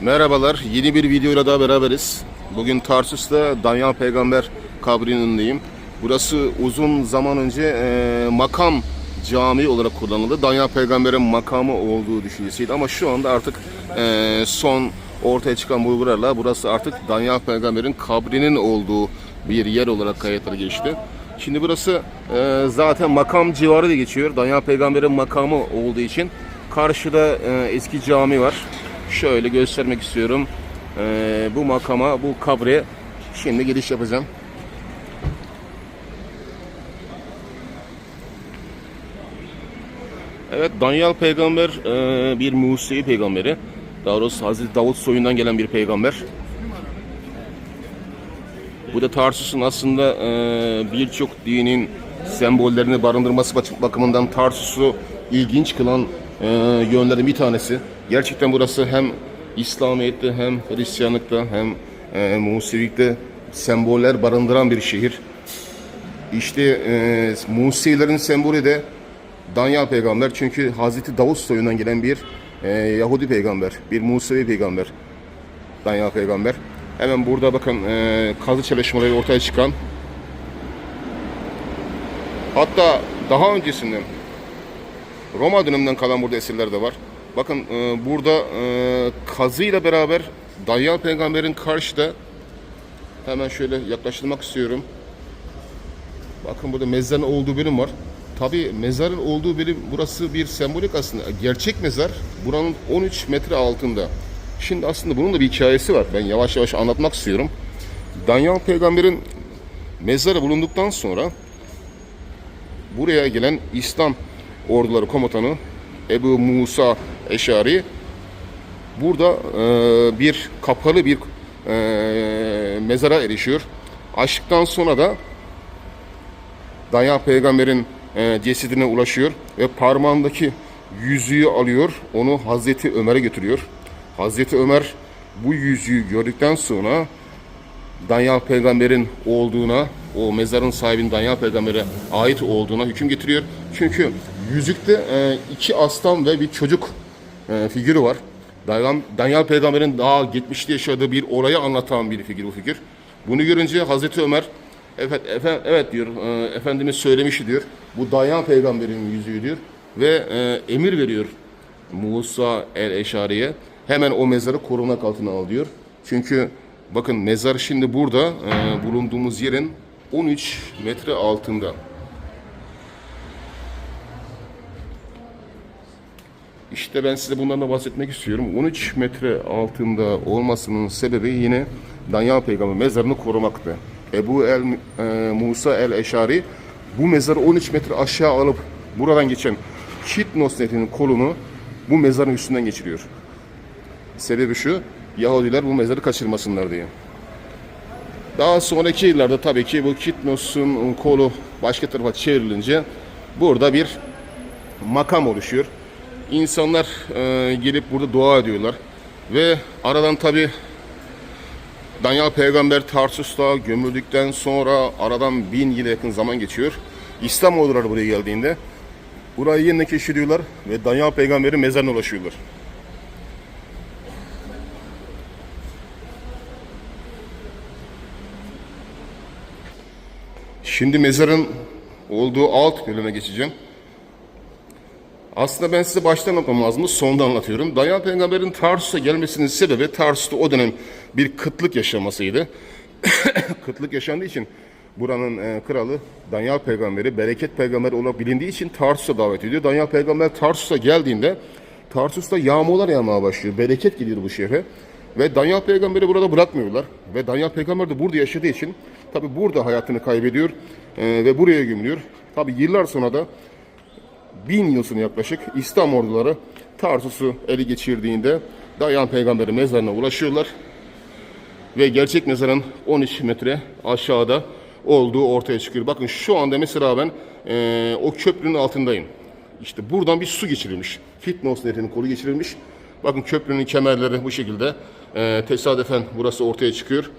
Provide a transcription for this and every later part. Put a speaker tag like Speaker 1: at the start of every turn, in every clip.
Speaker 1: Merhabalar, yeni bir videoyla daha beraberiz. Bugün Tarsus'ta Danyal Peygamber kabrinin. Burası uzun zaman önce e, makam cami olarak kullanıldı. Danyal Peygamber'in makamı olduğu düşüncesiydi ama şu anda artık e, son ortaya çıkan bulgularla burası artık Danyal Peygamber'in kabrinin olduğu bir yer olarak kayıtlara geçti. Şimdi burası e, zaten makam civarı da geçiyor. Danyal Peygamber'in makamı olduğu için karşıda e, eski cami var. Şöyle göstermek istiyorum. E, bu makama, bu kabre şimdi giriş yapacağım. Evet, Danyal peygamber e, bir Musevi peygamberi. Daha doğrusu Hazreti Davut soyundan gelen bir peygamber. Bu da Tarsus'un aslında e, birçok dinin sembollerini barındırması bak- bakımından Tarsus'u ilginç kılan e, yönlerden bir tanesi. Gerçekten burası hem İslamiyet'te hem Hristiyanlıkta hem e, Musevilikte semboller barındıran bir şehir. İşte e, Musevilerin sembolü de Danyal peygamber çünkü Hazreti Davut soyundan gelen bir e, Yahudi peygamber, bir Musevi peygamber. Danyal peygamber. Hemen burada bakın e, kazı çalışmaları ortaya çıkan. Hatta daha öncesinden Roma döneminden kalan burada eserler de var. Bakın e, burada e, kazıyla beraber Danyal peygamberin karşıda hemen şöyle yaklaştırmak istiyorum. Bakın burada mezarın olduğu bölüm var. Tabi mezarın olduğu bölüm burası bir sembolik aslında. Gerçek mezar buranın 13 metre altında. Şimdi aslında bunun da bir hikayesi var. Ben yavaş yavaş anlatmak istiyorum. Danyal peygamberin mezarı bulunduktan sonra buraya gelen İslam orduları komutanı Ebu Musa Eşari burada e, bir kapalı bir e, mezara erişiyor. Açtıktan sonra da Danyal peygamberin e, cesedine ulaşıyor ve parmağındaki yüzüğü alıyor, onu Hazreti Ömer'e götürüyor. Hazreti Ömer bu yüzüğü gördükten sonra Danyal peygamberin olduğuna, o mezarın sahibinin Danyal peygambere ait olduğuna hüküm getiriyor. Çünkü yüzükte e, iki aslan ve bir çocuk e, figürü var. Danyal, Danyal peygamberin daha geçmişte yaşadığı bir olayı anlatan bir figür bu figür. Bunu görünce Hazreti Ömer evet, efe, evet diyor, e, Efendimiz söylemişti diyor. Bu Danyal peygamberin yüzüğü diyor ve e, emir veriyor Musa el-Eşari'ye hemen o mezarı korumak altına al diyor. Çünkü bakın mezar şimdi burada e, bulunduğumuz yerin 13 metre altında. İşte ben size bundan da bahsetmek istiyorum. 13 metre altında olmasının sebebi yine Danyal Peygamber mezarını korumaktı. Ebu el e, Musa el Eşari bu mezarı 13 metre aşağı alıp buradan geçen Kitnos Nehri'nin kolunu bu mezarın üstünden geçiriyor. Sebebi şu, Yahudiler bu mezarı kaçırmasınlar diye. Daha sonraki yıllarda tabii ki bu Kitnos'un kolu başka tarafa çevrilince burada bir makam oluşuyor. İnsanlar e, gelip burada dua ediyorlar. Ve aradan tabii Danyal peygamber Tarsus'ta gömüldükten sonra aradan bin yıla yakın zaman geçiyor. İslam orduları buraya geldiğinde burayı yeniden keşfediyorlar ve Danyal peygamberin mezarına ulaşıyorlar. Şimdi mezarın olduğu alt bölüme geçeceğim. Aslında ben size baştan anlatmam lazım. Sonda anlatıyorum. Danyal peygamberin Tarsus'a gelmesinin sebebi Tarsus'ta o dönem bir kıtlık yaşamasıydı. kıtlık yaşandığı için buranın e, kralı Danyal peygamberi, bereket peygamberi olarak bilindiği için Tarsus'a davet ediyor. Danyal peygamber Tarsus'a geldiğinde Tarsus'ta yağmurlar yağmaya başlıyor. Bereket geliyor bu şehre. Ve Danyal peygamberi burada bırakmıyorlar. Ve Danyal peygamber de burada yaşadığı için tabi burada hayatını kaybediyor e, ve buraya gömülüyor. Tabi yıllar sonra da bin yıl sonra yaklaşık İslam orduları Tarsus'u ele geçirdiğinde Dayan Peygamber'in mezarına ulaşıyorlar. Ve gerçek mezarın 13 metre aşağıda olduğu ortaya çıkıyor. Bakın şu anda mesela ben eee, o köprünün altındayım. İşte buradan bir su geçirilmiş. Fitnos Nehri'nin kolu geçirilmiş. Bakın köprünün kemerleri bu şekilde. Eee, tesadüfen burası ortaya çıkıyor.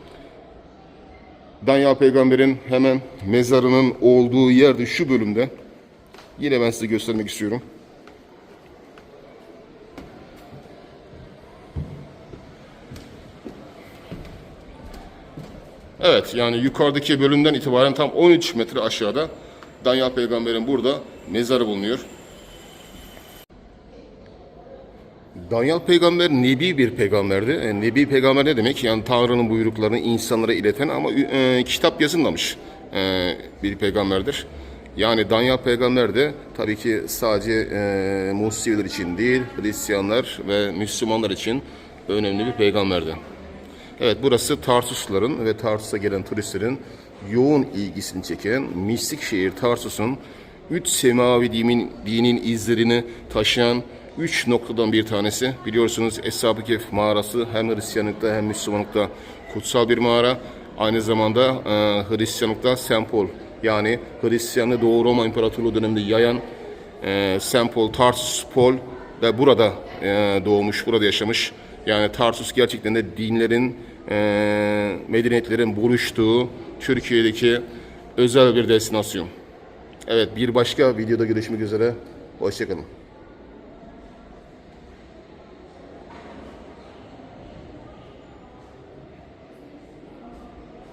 Speaker 1: Danyal Peygamber'in hemen mezarının olduğu yerde şu bölümde Yine ben size göstermek istiyorum. Evet yani yukarıdaki bölümden itibaren tam 13 metre aşağıda Danyal peygamberin burada mezarı bulunuyor. Danyal peygamber nebi bir peygamberdi. E, nebi peygamber ne demek? Yani Tanrı'nın buyruklarını insanlara ileten ama e, kitap yazılmamış e, bir peygamberdir. Yani Danyal peygamber de tabii ki sadece e, Museviler için değil, Hristiyanlar ve Müslümanlar için önemli bir peygamberdi. Evet burası Tarsusluların ve Tarsus'a gelen turistlerin yoğun ilgisini çeken mistik şehir Tarsus'un üç semavi dinin, dinin izlerini taşıyan üç noktadan bir tanesi. Biliyorsunuz Eshab-ı Kehf mağarası hem Hristiyanlıkta hem Müslümanlıkta kutsal bir mağara. Aynı zamanda e, Hristiyanlıkta St. Yani Hristiyanlığı Doğu Roma İmparatorluğu döneminde yayan e. Paul, Tarsus Paul ve burada e, doğmuş, burada yaşamış. Yani Tarsus gerçekten de dinlerin, e, medeniyetlerin buluştuğu Türkiye'deki özel bir destinasyon. Evet bir başka videoda görüşmek üzere. Hoşçakalın.